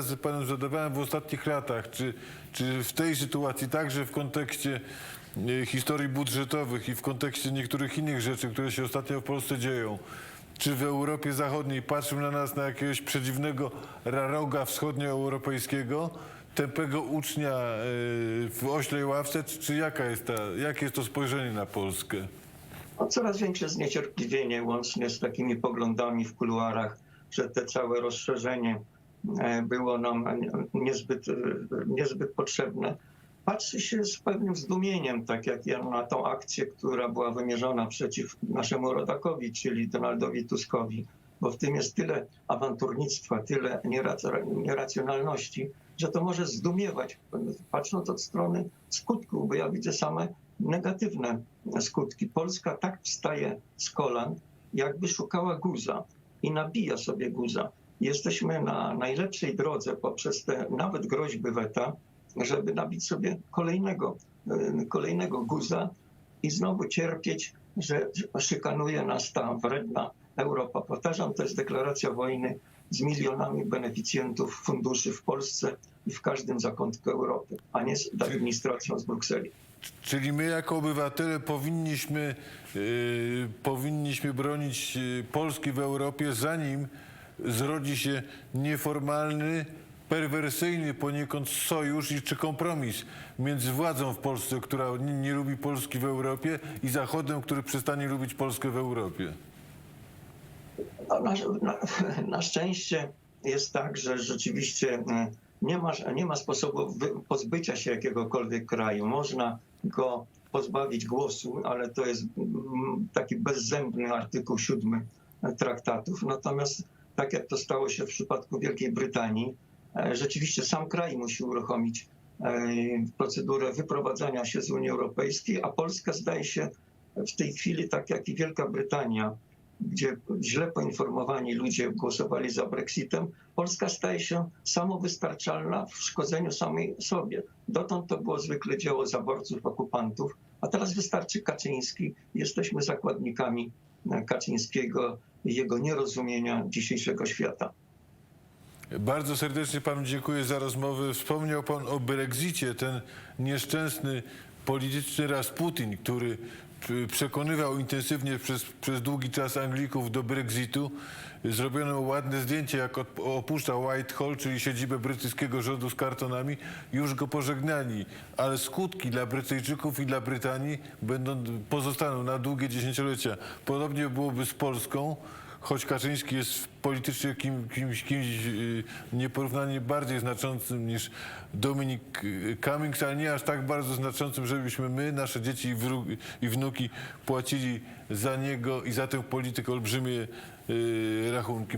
razy panu zadawałem w ostatnich latach, czy, czy w tej sytuacji, także w kontekście e, historii budżetowych i w kontekście niektórych innych rzeczy, które się ostatnio w Polsce dzieją, czy w Europie Zachodniej patrzą na nas na jakiegoś przedziwnego raroga wschodnioeuropejskiego, tępego ucznia e, w oślej ławce, czy, czy jaka jest ta, jakie jest to spojrzenie na Polskę? No, coraz większe zniecierpliwienie łącznie z takimi poglądami w kuluarach, że te całe rozszerzenie było nam niezbyt, e, niezbyt potrzebne. Patrzy się z pewnym zdumieniem, tak jak ja na tą akcję, która była wymierzona przeciw naszemu rodakowi, czyli Donaldowi Tuskowi, bo w tym jest tyle awanturnictwa, tyle nierac- nieracjonalności, że to może zdumiewać, patrząc od strony skutków, bo ja widzę same negatywne skutki. Polska tak wstaje z kolan, jakby szukała guza i nabija sobie guza. Jesteśmy na najlepszej drodze poprzez te nawet groźby weta, żeby nabić sobie kolejnego, e, kolejnego guza i znowu cierpieć, że szykanuje nas ta wredna Europa. Powtarzam, to jest deklaracja wojny z milionami beneficjentów funduszy w Polsce i w każdym zakątku Europy, a nie z administracją z Brukseli. Czyli my jako obywatele powinniśmy, yy, powinniśmy bronić yy, Polski w Europie, zanim zrodzi się nieformalny, perwersyjny poniekąd sojusz czy kompromis między władzą w Polsce, która nie, nie lubi Polski w Europie i Zachodem, który przestanie lubić Polskę w Europie. No, na, na, na szczęście jest tak, że rzeczywiście e, nie ma, nie ma sposobu pozbycia się jakiegokolwiek kraju. Można go pozbawić głosu, ale to jest mm, taki bezzębny artykuł siódmy traktatów. Natomiast tak jak to stało się w przypadku Wielkiej Brytanii, e, rzeczywiście sam kraj musi uruchomić e, procedurę wyprowadzania się z Unii Europejskiej, a Polska zdaje się w tej chwili, tak jak i Wielka Brytania, gdzie źle poinformowani ludzie głosowali za Brexitem, Polska staje się samowystarczalna w szkodzeniu samej sobie. Dotąd to było zwykle dzieło zaborców, okupantów, a teraz wystarczy Kaczyński. Jesteśmy zakładnikami Kaczyńskiego i jego nierozumienia dzisiejszego świata. Bardzo serdecznie panu dziękuję za rozmowę. Wspomniał pan o Brexicie, ten nieszczęsny polityczny Rasputin, który przekonywał intensywnie przez, przez długi czas Anglików do Brexitu. Zrobiono ładne zdjęcie, jak opuszcza Whitehall, czyli siedzibę brytyjskiego rządu z kartonami. Już go pożegnali, ale skutki dla Brytyjczyków i dla Brytanii będą, pozostaną na długie dziesięciolecia. Podobnie byłoby z Polską choć Kaczyński jest politycznie kim, kimś, kimś yy, nieporównanie bardziej znaczącym niż Dominik Cummings, ale nie aż tak bardzo znaczącym, żebyśmy my, nasze dzieci i, wró- i wnuki płacili za niego i za tę politykę olbrzymie yy, rachunki.